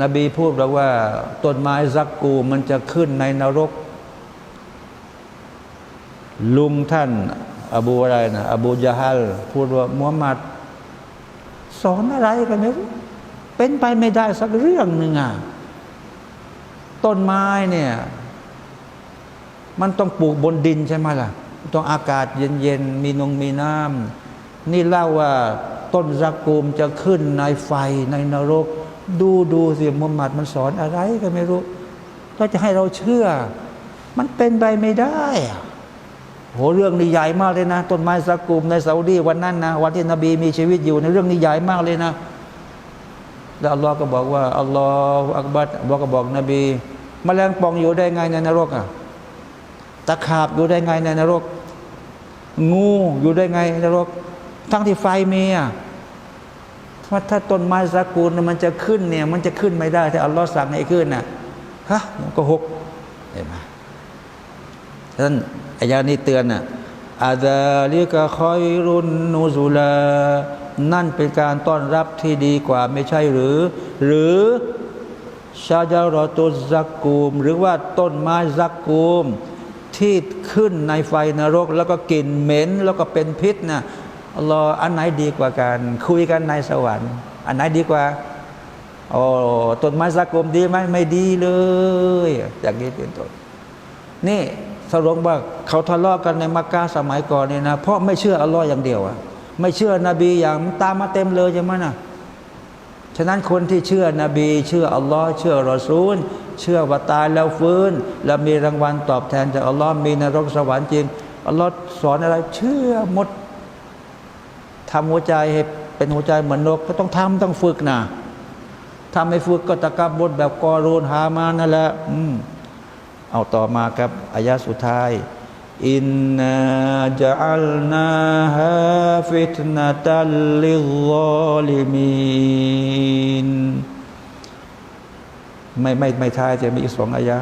นบีพูดแล้วว่าต้นไม้ซักกูมันจะขึ้นในนรก ลุงท่าน อบูอะไรนะอบูยะฮัลพูดว่ามุฮัมมัดสอนอะไรกันไม่รู้เป็นไปไม่ได้สักเรื่องหนึ่งอะต้นไม้เนี่ย มันต้องปลูกบนดินใช่ไหมล่ะ ต้องอากาศเย็นๆ มีนงมีน้ำนี่เล่าว่าต้นรักกูมจะขึ้นในไฟในนรก ดูดูสิมุฮัมมัดมันสอนอะไรก็ไม่รู้ก็จะให้เราเชื่อ มันเป็นไปไม่ได้อะโหเรื่องนี้ใหญ่มากเลยนะ ต้นไม้รักกูมในซาอุดีวันนั้นนะวันที่นบีมีชีวิตอยู่ในเรื่องนี้ใหญ่มากเลยนะแล้วอัลลอฮ์ก็บอกว่าอัลลอฮฺอักบัดบอกก็บอกนบีมแมลงป่องอยู่ได้ไงในนรกอะตะขาบอยู่ได้ไงในนรก งูอยู่ได้ไงในนรก ทั้งที่ไฟมีอะ ถ้าถ้าต้นไม้สากูลเนี่ยมันจะขึ้นเนี่ย มันจะขึ้นไม่ได้ถ้าอัลลอฮ์สั่งให้ขึ้นน่ะฮะมันก็หกเห็นไหมฉะนั้นอายานี้เตือนน่ะอาดาลิกะคอยรุนนูซุลานั่นเป็นการต้อนรับที่ดีกว่าไม่ใช่หรือ หรือชาจารอตุซักกูม หรือว่าต้นไม้ซักกูม ที่ขึ้นในไฟนรก แล้วก็กลิ่นเหม็น แล้วก็เป็นพิษนะ อัลลอฮ์อันไหนดีกว่ากันคุยกันในสวรรค์ อันไหนดีกว่าโอ้ต้นไม้ซักกูมดีไหมไม่ดีเลย อย่างนี้เป็นต้นนี่สรุปว่าเขาทะเลาะกันในมักกะสมัยก่อนเนี่ยนะเพราะไม่เชื่ออัลลอฮ์อย่างเดียวอะไม่เชื่อนบีอย่างตามมาเต็มเลยใช่ไหมนะฉะนั้นคนที่เชื่อนบี เชื่ออัลลอฮ์เชื่อรอซูล เชื่อว่าตายแล้วฟื้น แล้วมีรางวัลตอบแทนจากอัลลอฮ์มีนรกสวรรค์จริงอัลลอฮ์สอนอะไรเชื่อหมด ทำหัวใจให้เป็นหัวใจเหมือนนก ก็ต้องทำต้องฝึกนะทำไม่ฝึกก็ตะกับบทแบบกอรูนฮามานั่นแหละอืมเอาต่อมาครับอายะสุดท้ายอินนาจัลนาฮาฟิตนะตัลลิลลอลิมีนไม่ไม่ไม่ท้ายจะมีอีกสองอายะ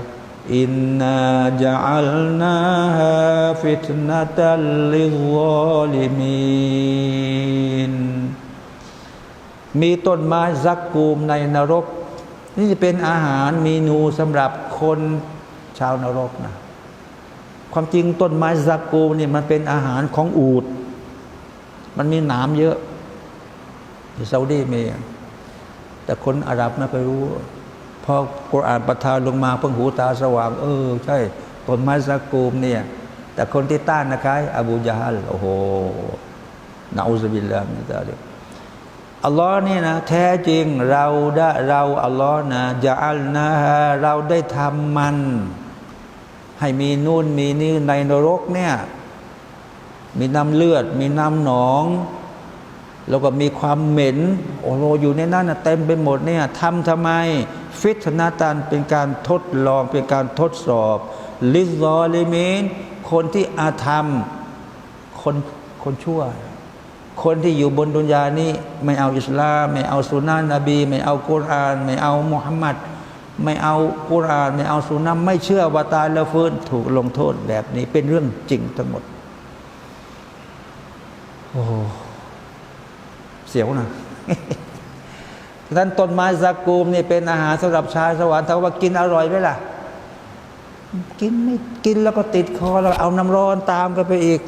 อินนาจัลนาฮาฟิตนะตัลลิลลอลิมีนมีต้นไม้ซักกูมในนรก นี่จะเป็นอาหารเมนูสำหรับคนชาวนรกนะความจริงต้นไม้ซากูเนี่มันเป็นอาหารของอูด มันมีหนามเยอะที่ซาอุดีมีแต่คนอาหรับไม่เคยรู้ พอกุรอานประทานลงมาเพิ่งหูตาสว่าง เออ ใช่ต้นไม้ซากูมเนี่ย แต่คนที่ต้านนะครับอบูยาฮัลโอ้โหนาอุซบิลลามินซาลิกอัลลอฮ์นี่นะแท้จริงเราได้เราอัลลอฮ์นะจะอัลนะฮะเราได้ทำมัน ให้มีนู่นมีนี่ในนรกเนี่ย มีน้ำเลือด มีน้ำหนอง แล้วก็มีความเหม็น โอ้โหอยู่ในนั้นเต็มไปหมดเนี่ยทำทำไม ฟิตนาตันเป็นการทดลองเป็นการทดสอบ ลิซอลิมินคนที่อาธรรม คนคนชั่ว คนที่อยู่บนดุนยานี้ ไม่เอาอิสลาม ไม่เอาสุนนะนบี ไม่เอากุรอาน ไม่เอามุฮัมมัดไม่เอากุรอาน ไม่เอาสุนนะไม่เชื่อว่าตายแล้วฟื้นถูกลงโทษแบบนี้เป็นเรื่องจริงทั้งหมด โอ้ เสียวนะฉะนั้นต้นไม้ซากูมนี่เป็นอาหารสำหรับชายสวรรค์ถ้าว่ากินอร่อยไหมล่ะ กินไม่กินแล้วก็ติดคอแล้วเอาน้ำร้อนตามกันไปอีก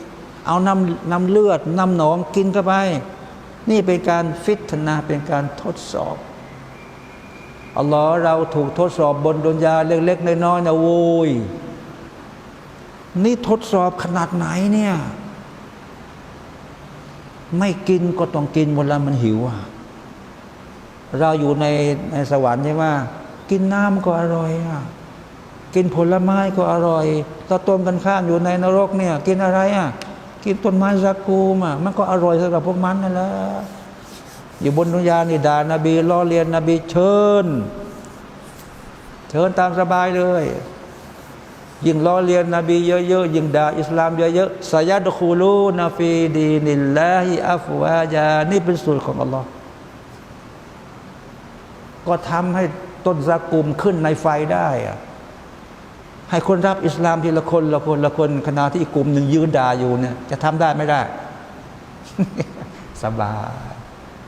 เอาน้ำน้ำเลือดน้ำหนองกินเข้าไป นี่เป็นการฟิตนาเป็นการทดสอบอัลลอฮ์เราถูกทดสอบบนดุนยาเล็กๆน้อยๆนะโว้ยนี่ทดสอบขนาดไหนเนี่ย ไม่กินก็ต้องกินเวลามันหิวอะเราอยู่ในในสวรรค์ใช่ไหมกินน้ำก็อร่อยอะกินผลไม้ก็อร่อยถ้าตรงกันข้ามอยู่ในนรกเนี่ย กินอะไรอะกินต้นไม้ซากูมอะมันก็อร่อยสำหรับพวกมันนั่นแหละอยู่บนดุนยานี่ด่านาบีล้อเลียนนบีเชิญ เชิญตามสบายเลย ยิ่งล้อเลียนนบีเยอะๆยิ่งด่าอิสลามเยอะๆสยัดคูลูนาฟีดีนิลลาฮิอัฟวาจานี่เป็นสูตรของอัลลอฮ์ก็ทำให้ต้นซากุมขึ้นในไฟได้อะให้คนรับอิสลามทีละคนละคนละคนขณะที่อีกกลุ่มหนึ่งยืนด่าอยู่เนี่ย จะทำได้ไม่ได้ สบาย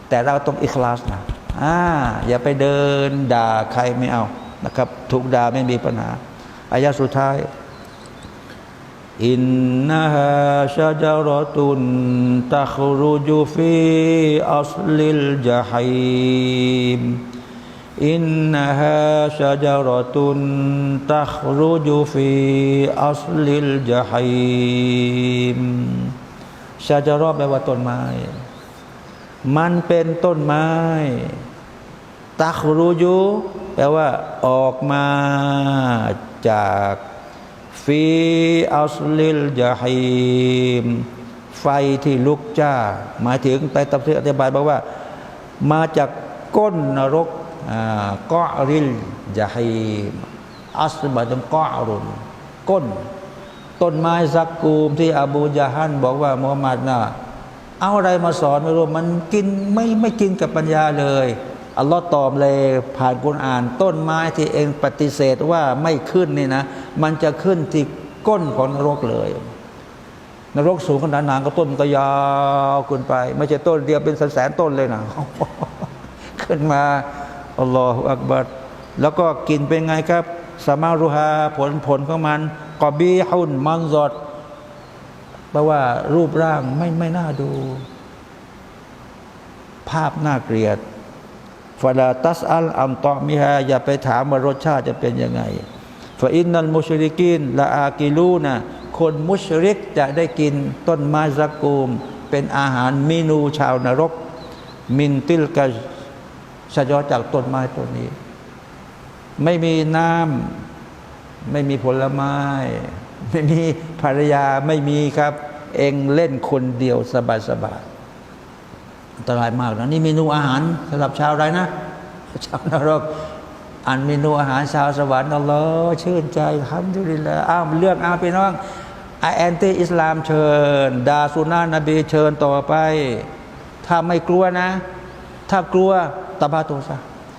แต่เราต้องอิคลาสนะอ่าอย่าไปเดินด่าใครไม่เอานะครับ ถูกด่าไม่มีปัญหา อายะสุดท้ายอินนาฮาชาจารตุนตัครุจุฟีอัสลิลจาฮิมอินนาฮาชาจารตุนตัครุจุฟีอัสลิลจาฮิมชาจารอแปลว่าต้นไม้ มันเป็นต้นไม้ ตักรูยูแปลว่าออกมา จากฟีอัสลิลจาฮิมไฟที่ลุกจ้า หมายถึงไปตับที่อธิบายบอกว่า มาจากก้นนรกกอริลจาฮิมอัสบะจงกอรุนก้น ต้นไม้ซักกูมที่อบูยาฮันบอกว่ามุฮัมมัดน่ะเอาอะไรมาสอนไม่รู้มันกินไม่ไม่กินกับปัญญาเลย อัลลอฮ์ตอบเลยผ่านกุรอาน ต้นไม้ที่เองปฏิเสธว่าไม่ขึ้นนี่นะ มันจะขึ้นที่ก้นของนรกเลย นรกสูงขนาดนานก็ต้นก็ยาวขึ้นไป ไม่ใช่ต้นเดียวเป็นแสนต้นเลยนะขึ้นมาอัลลอฮฺอักบัดแล้วก็กินเป็นไงครับสมารุฮาผลผลของมันกอบีฮุนมันซอดแปลว่ารูปร่างไม่ไม่น่าดู ภาพน่าเกลียด ฟาลาตัสอัลอัมตอมิฮาอย่าไปถามว่ารสชาติจะเป็นยังไงฟาอินนัลมุชริกินละอากิลูนะคนมุชริกจะได้กินต้นไม้ซักกูม เป็นอาหารเมนูชาวนรก มินติลกะชะยอจากต้นไม้ต้นนี้ ไม่มีน้ำไม่มีผลไม้ ไม่มีภรรยาไม่มีครับ เองเล่นคนเดียวสบายสบาย อันตรายมากนะนี่เมนูอาหารสำหรับชาวไรนะชาวนรกอันเมนูอาหารชาวสวรรค์อัลลอฮ์ชื่นใจทำดุริลละอ้าวเลือกอ้าไปน้องไอแอนตี้อิสลามเชิญดาสุนานะบีเชิญต่อไป ถ้าไม่กลัวนะ ถ้ากลัวตบาตัวซะ